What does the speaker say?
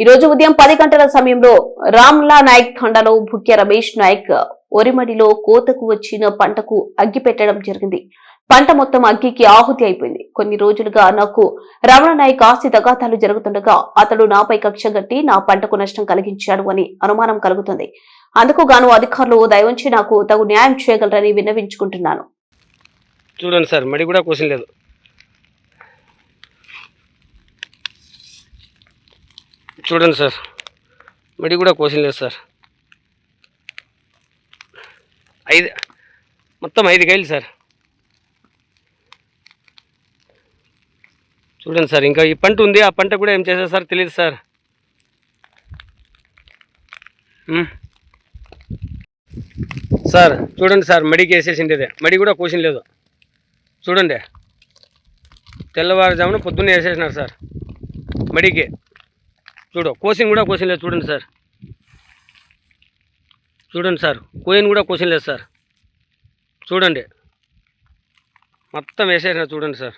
ఈ రోజు ఉదయం పది గంటల సమయంలో రామ్లా నాయక్ తండాలో భుక్య రమేష్ నాయక్ ఒరిమడిలో కోతకు వచ్చిన పంటకు అగ్గి పెట్టడం జరిగింది. పంట మొత్తం అగ్గికి ఆహుతి అయిపోయింది. కొన్ని రోజులుగా నాకు రమణ నాయక్ ఆస్తి దగాతాలు జరుగుతుండగా అతడు నాపై కక్ష గట్టి నా పంటకు నష్టం కలిగించాడు అని అనుమానం కలుగుతుంది. అందుకు గాను అధికారులు దయవుంచి నాకు తగు న్యాయం చేయగలరని విన్నవించుకుంటున్నాను. చూడండి సార్ మడి కూడా కోసిన లేదు. చూడండి సార్ మడి కూడా కోసిన లేదు సార్. ఐదు మొత్తం ఐదు కాయలు సార్. చూడండి సార్ ఇంకా ఈ పంట ఉంది ఆ పంట కూడా ఏం చేశారు సార్ తెలియదు సార్. సార్ చూడండి సార్ మడికి వేసేసిండేదే మడి కూడా కోసిన లేదు. చూడండి. తెల్లవారుజామున పొద్దున్నే వేసేసినారు సార్. మడికి. చూడు కోసింగ్ కూడా కోసిన లేదు. చూడండి సార్. చూడండి సార్ కోయిన్ కూడా కోసిన లేదు సార్. చూడండి. మొత్తం వేసేసినారు చూడండి సార్.